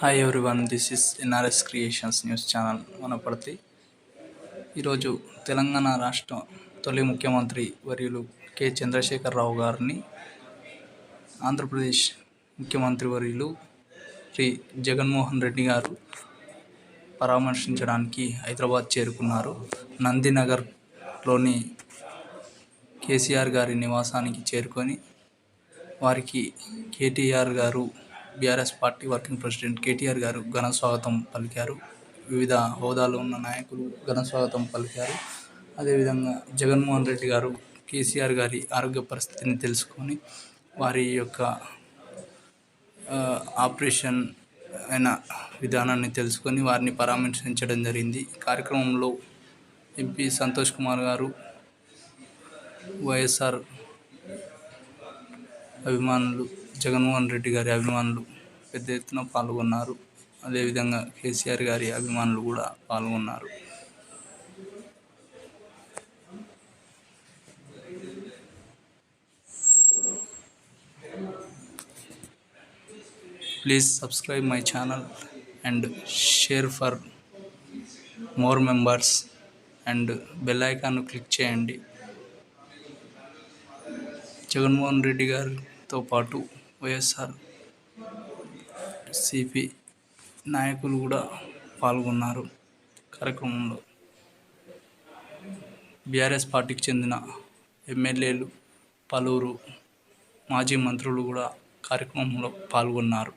Hi one this is NRS creations news channel Wanaparthy ఈరోజు తెలంగాణ రాష్ట్ర తొలి ముఖ్యమంత్రి వర్యులు కె. చంద్రశేఖరరావు గారిని ఆంధ్రప్రదేశ్ ముఖ్యమంత్రి వర్యులు శ్రీ జగన్మోహన్ రెడ్డి గారు పరామర్శించడానికి హైదరాబాద్ చేరుకున్నారు. నందినగర్లోని కేసీఆర్ గారి నివాసానికి చేరుకొని వారికి KTR garu BRS party working president KTR garu ఘన స్వాగతం పలికారు. వివిధ హోదాలో ఉన్న నాయకులు ఘన స్వాగతం పలికారు. అదేవిధంగా జగన్మోహన్ రెడ్డి గారు కేసీఆర్ గారి ఆరోగ్య పరిస్థితిని తెలుసుకొని వారి యొక్క ఆపరేషన్ అయిన విధానాన్ని తెలుసుకొని వారిని పరామర్శించడం జరిగింది. కార్యక్రమంలో ఎంపీ సంతోష్ కుమార్ గారు వైఎస్ఆర్ అభిమానులు జగన్మోహన్ రెడ్డి గారి అభిమానులు పెద్ద ఎత్తున పాల్గొన్నారు. అదేవిధంగా కేసీఆర్ గారి అభిమానులు కూడా పాల్గొన్నారు. Please subscribe my channel and share for more members and bell icon click చేయండి. జగన్మోహన్ రెడ్డి గారితో పాటు వైఎస్ఆర్ సిపి నాయకులు కూడా పాల్గొన్నారు కార్యక్రమంలో. బీఆర్ఎస్ పార్టీకి చెందిన ఎమ్మెల్యేలు పలువురు మాజీ మంత్రులు కూడా కార్యక్రమంలో పాల్గొన్నారు.